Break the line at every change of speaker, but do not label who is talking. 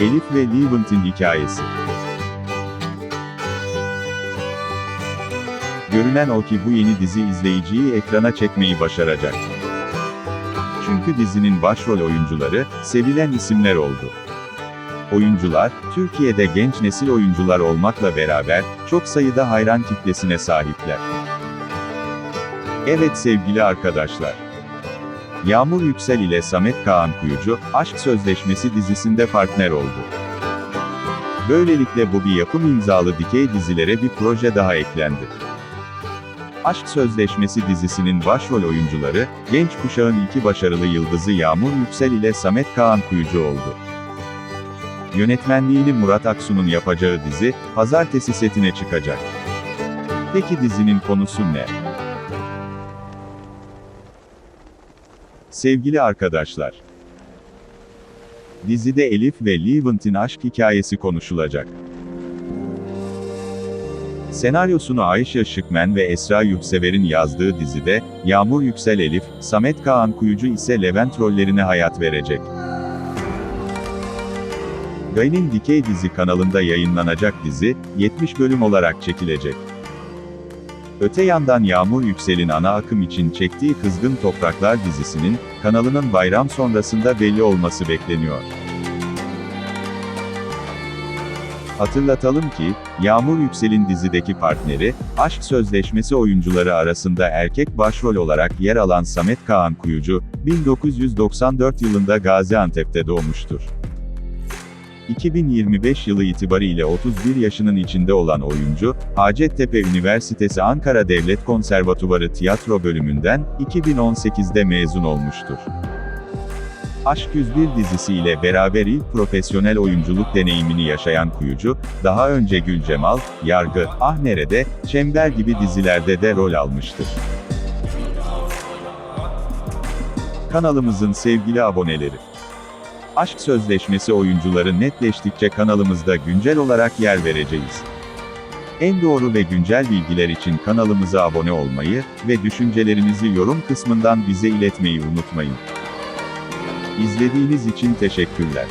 Elif ve Levent'in hikayesi. Görünen o ki bu yeni dizi izleyiciyi ekrana çekmeyi başaracak. Çünkü dizinin başrol oyuncuları, sevilen isimler oldu. Oyuncular, Türkiye'de genç nesil oyuncular olmakla beraber, çok sayıda hayran kitlesine sahipler. Evet sevgili arkadaşlar. Yağmur Yüksel ile Samet Kaan Kuyucu, Aşk Sözleşmesi dizisinde partner oldu. Böylelikle bu bir yapım imzalı dikey dizilere bir proje daha eklendi. Aşk Sözleşmesi dizisinin başrol oyuncuları, genç kuşağın iki başarılı yıldızı Yağmur Yüksel ile Samet Kaan Kuyucu oldu. Yönetmenliğini Murat Aksu'nun yapacağı dizi, pazartesi setine çıkacak. Peki dizinin konusu ne? Sevgili arkadaşlar, dizide Elif ve Levent'in aşk hikayesi konuşulacak. Senaryosunu Ayşe Şıkmen ve Esra Yurtsever'in yazdığı dizide, Yağmur Yüksel Elif, Samet Kaan Kuyucu ise Levent rollerine hayat verecek. Gain'in Dikey Dizi kanalında yayınlanacak dizi, 70 bölüm olarak çekilecek. Öte yandan Yağmur Yüksel'in ana akım için çektiği Kızgın Topraklar dizisinin, kanalının bayram sonrasında belli olması bekleniyor. Hatırlatalım ki, Yağmur Yüksel'in dizideki partneri, aşk sözleşmesi oyuncuları arasında erkek başrol olarak yer alan Samet Kaan Kuyucu, 1994 yılında Gaziantep'te doğmuştur. 2025 yılı itibariyle 31 yaşının içinde olan oyuncu, Hacettepe Üniversitesi Ankara Devlet Konservatuvarı Tiyatro bölümünden, 2018'de mezun olmuştur. Aşk 101 dizisiyle beraber ilk profesyonel oyunculuk deneyimini yaşayan Kuyucu, daha önce Gülcemal, Yargı, Ah Nerede, Çember gibi dizilerde de rol almıştır. Kanalımızın sevgili aboneleri. Aşk sözleşmesi oyuncuları netleştikçe kanalımızda güncel olarak yer vereceğiz. En doğru ve güncel bilgiler için kanalımıza abone olmayı ve düşüncelerinizi yorum kısmından bize iletmeyi unutmayın. İzlediğiniz için teşekkürler.